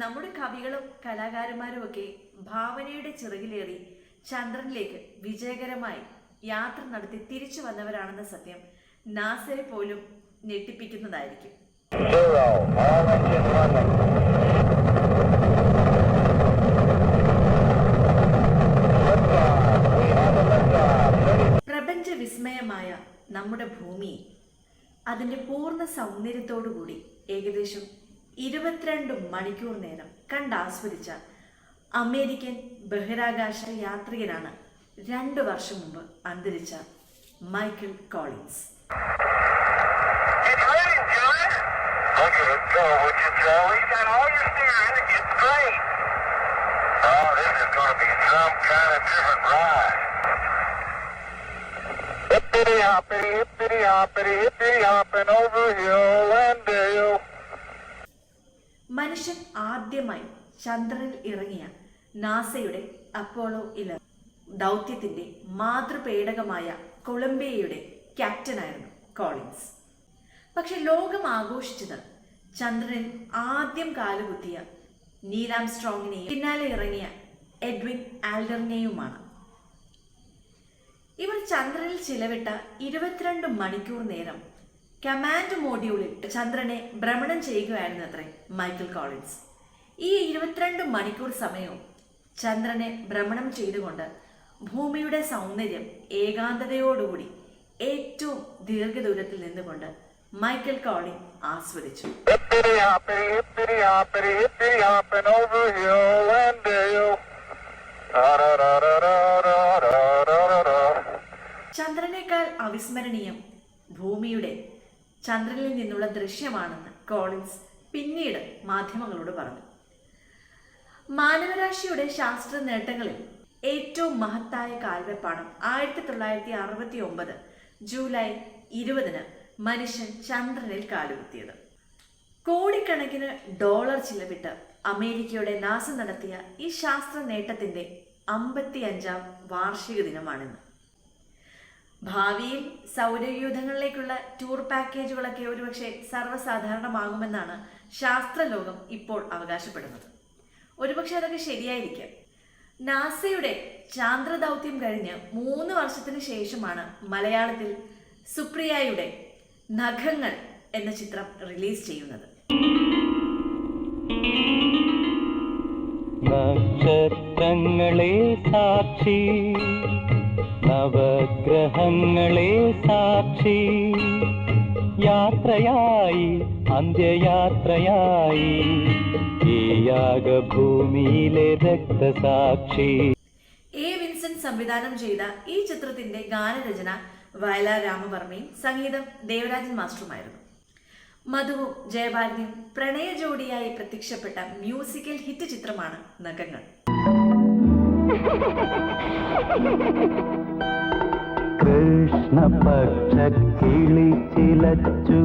നമ്മുടെ കവികളും കലാകാരന്മാരും ഒക്കെ ഭാവനയുടെ ചിറകിലേറി ചന്ദ്രനിലേക്ക് വിജയകരമായി യാത്ര നടത്തി തിരിച്ചു വന്നവരാണെന്ന സത്യം നാസരെ പോലും ഞെട്ടിപ്പിക്കുന്നതായിരിക്കും. പ്രപഞ്ച വിസ്മയമായ നമ്മുടെ ഭൂമി അതിന്റെ പൂർണ സൗന്ദര്യത്തോടുകൂടി ഏകദേശം ഇരുപത്തിരണ്ട് മണിക്കൂർ നേരം കണ്ടാസ്വദിച്ച അമേരിക്കൻ ബഹിരാകാശ യാത്രികനാണ് രണ്ട് വർഷം മുമ്പ് അന്തരിച്ച Michael Collins Hippity hoppity, hippity hoppity, hippity hopping over here, and. മനുഷ്യൻ ആദ്യമായി ചന്ദ്രനിൽ ഇറങ്ങിയ നാസയുടെ അപ്പോളോ ഇലവൻ ദൗത്യത്തിന്റെ മാതൃപേടകമായ കൊളംബിയയുടെ ക്യാപ്റ്റനായിരുന്നു കോളിൻസ്. പക്ഷെ ലോകം ആഘോഷിച്ചത് ചന്ദ്രനിൽ ആദ്യം കാലുകുത്തിയ നീലാം സ്ട്രോങ്ങിനെയും പിന്നാലെ ഇറങ്ങിയ എഡ്വിൻ ആൽഡറിനെയുമാണ്. ഇവർ ചന്ദ്രനിൽ ചിലവിട്ട ഇരുപത്തിരണ്ട് മണിക്കൂർ നേരം കമാൻഡ് മോഡ്യൂളിൽ ചന്ദ്രനെ ഭ്രമണം ചെയ്യുകയായിരുന്നു അത്രേ മൈക്കിൾ കോളിൻസ്. ഈ ഇരുപത്തിരണ്ട് മണിക്കൂർ സമയവും ചന്ദ്രനെ ഭ്രമണം ചെയ്തുകൊണ്ട് ഭൂമിയുടെ സൗന്ദര്യം ഏകാന്തതയോടുകൂടി ഏറ്റവും ദീർഘദൂരത്തിൽ നിന്നുകൊണ്ട് മൈക്കിൾ കോളി ആസ്വദിച്ചു. ചന്ദ്രനേക്കാൾ അവിസ്മരണീയം ഭൂമിയുടെ ചന്ദ്രനിൽ നിന്നുള്ള ദൃശ്യമാണെന്ന് കോളിൻസ് പിന്നീട് മാധ്യമങ്ങളോട് പറഞ്ഞു. മാനവരാശിയുടെ ശാസ്ത്ര നേട്ടങ്ങളിൽ ഏറ്റവും മഹത്തായ കാൽവെപ്പാണ് ആയിരത്തി തൊള്ളായിരത്തി അറുപത്തി ഒമ്പത് ജൂലൈ ഇരുപതിന് മനുഷ്യൻ ചന്ദ്രനിൽ കാലുകുത്തിയത്. കോടിക്കണക്കിന് ഡോളർ ചിലവിട്ട് അമേരിക്കയുടെ നാസ നടത്തിയ ഈ ശാസ്ത്ര നേട്ടത്തിന്റെ അമ്പത്തി അഞ്ചാം വാർഷിക ദിനമാണിന്ന്. ഭാവിയിൽ സൗരയൂഥങ്ങളിലേക്കുള്ള ടൂർ പാക്കേജുകളൊക്കെ ഒരുപക്ഷെ സർവസാധാരണമാകുമെന്നാണ് ശാസ്ത്രലോകം ഇപ്പോൾ അവകാശപ്പെടുന്നത്. ഒരുപക്ഷെ അതൊക്കെ ശരിയായിരിക്കാം. നാസയുടെ ചാന്ദ്രദൗത്യം കഴിഞ്ഞ് മൂന്ന് വർഷത്തിന് ശേഷമാണ് മലയാളത്തിൽ സുപ്രിയയുടെ നഖങ്ങൾ എന്ന ചിത്രം റിലീസ് ചെയ്യുന്നത്. നക്ഷത്രങ്ങളെ സാക്ഷി. നവഗ്രഹങ്ങളെ സാക്ഷി. യാത്രയായി അന്ത്യയാത്രയായി. ഈ യാഗഭൂമിയിലെ രക്തസാക്ഷി. എ വിൻസെന്റ് സംവിധാനം ചെയ്ത ഈ ചിത്രത്തിന്റെ ഗാനരചന വയലാർ രാമവർമ്മയും സംഗീതം ദേവരാജൻ മാസ്റ്ററുമായിരുന്നു. മധുവും ജയഭാരതിയും പ്രണയ ജോഡിയായി പ്രത്യക്ഷപ്പെട്ട മ്യൂസിക്കൽ ഹിറ്റ് ചിത്രമാണ് നഖങ്ങൾ. കൃഷ്ണപക്ഷ കിളി ചിലച്ചു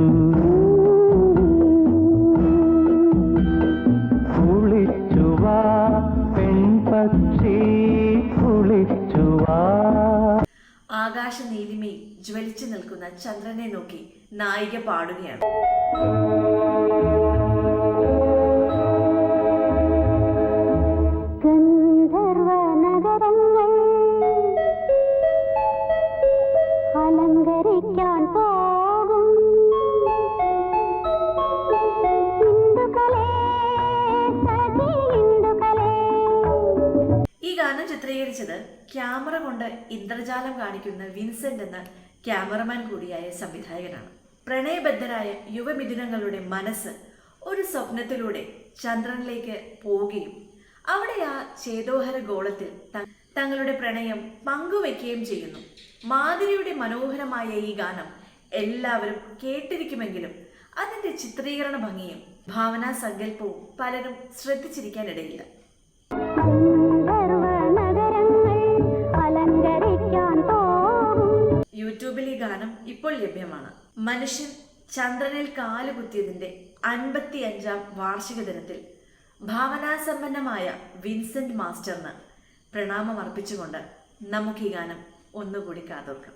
കുളിച്ചുവാ പെൺപക്ഷി കുളിച്ചുവാ ആകാശ നീലിമയിൽ ജ്വലിച്ചു നിൽക്കുന്ന ചന്ദ്രനെ നോക്കി നായിക പാടുകയാണ്. ഗന്ധർവനഗരങ്ങൾ അലങ്കരിക്കാൻ ഗാനം ചിത്രീകരിച്ചത്? ക്യാമറ കൊണ്ട് ഇന്ദ്രജാലം കാണിക്കുന്ന വിൻസെന്റ് എന്ന ക്യാമറമാൻ കൂടിയായ സംവിധായകനാണ്. പ്രണയബദ്ധരായ യുവമിഥുനങ്ങളുടെ മനസ്സ് ഒരു സ്വപ്നത്തിലൂടെ ചന്ദ്രനിലേക്ക് പോവുകയും അവിടെ ആ ചേതോഹര ഗോളത്തിൽ തങ്ങളുടെ പ്രണയം പങ്കുവെക്കുകയും ചെയ്യുന്നു. മാതിരിയുടെ മനോഹരമായ ഈ ഗാനം എല്ലാവരും കേട്ടിരിക്കുമെങ്കിലും അതിന്റെ ചിത്രീകരണ ഭംഗിയും ഭാവനാ സങ്കല്പവും പലരും ശ്രദ്ധിച്ചിരിക്കാനിടയില്ല. ഇപ്പോൾ ലഭ്യമാണ്. മനുഷ്യൻ ചന്ദ്രനിൽ കാലുകുത്തിയതിന്റെ അൻപത്തി അഞ്ചാം വാർഷിക ദിനത്തിൽ ഭാവനാസമ്പന്നമായ വിൻസെന്റ് മാസ്റ്ററിന് പ്രണാമം അർപ്പിച്ചുകൊണ്ട് നമുക്ക് ഈ ഗാനം ഒന്നുകൂടി കാതോർക്കാം.